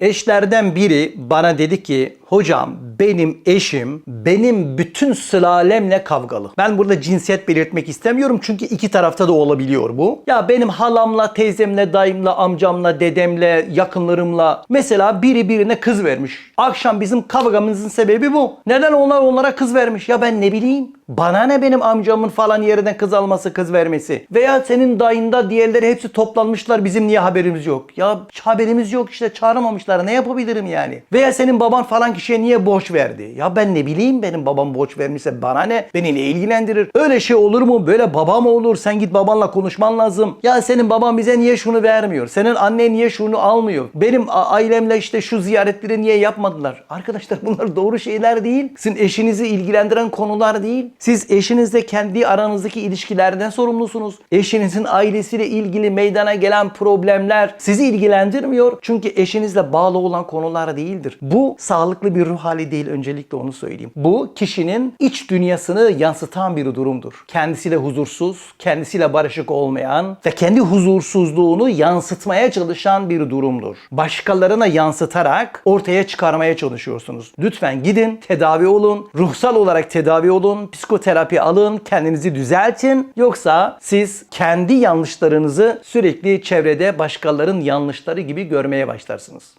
Eşlerden biri bana dedi ki hocam benim eşim benim bütün sülalemle kavgalı. Ben burada cinsiyet belirtmek istemiyorum çünkü iki tarafta da olabiliyor bu. Ya benim halamla, teyzemle, dayımla, amcamla, dedemle, yakınlarımla mesela biri birine kız vermiş. Akşam bizim kavgamızın sebebi bu. Neden onlar onlara kız vermiş? Ya ben ne bileyim. Bana ne benim amcamın falan yerine kız alması, kız vermesi? Veya senin dayında diğerleri hepsi toplanmışlar bizim niye haberimiz yok? Ya haberimiz yok işte çağırmamışlar ne yapabilirim yani? Veya senin baban falan kişiye niye borç verdi? Ya ben ne bileyim benim babam borç vermişse bana ne? Beni ne ilgilendirir? Öyle şey olur mu? Böyle baba mı olur? Sen git babanla konuşman lazım. Ya senin baban bize niye şunu vermiyor? Senin annen niye şunu almıyor? Benim ailemle işte şu ziyaretleri niye yapmadılar? Arkadaşlar bunlar doğru şeyler değil. Sizin eşinizi ilgilendiren konular değil. Siz eşinizle kendi aranızdaki ilişkilerden sorumlusunuz. Eşinizin ailesiyle ilgili meydana gelen problemler sizi ilgilendirmiyor. Çünkü eşinizle bağlı olan konular değildir. Bu sağlıklı bir ruh hali değil öncelikle onu söyleyeyim. Bu kişinin iç dünyasını yansıtan bir durumdur. Kendisiyle huzursuz, kendisiyle barışık olmayan ve kendi huzursuzluğunu yansıtmaya çalışan bir durumdur. Başkalarına yansıtarak ortaya çıkarmaya çalışıyorsunuz. Lütfen gidin, tedavi olun, ruhsal olarak tedavi olun, psikoterapi alın, kendinizi düzeltin. Yoksa siz kendi yanlışlarınızı sürekli çevrede başkalarının yanlışları gibi görmeye başlarsınız.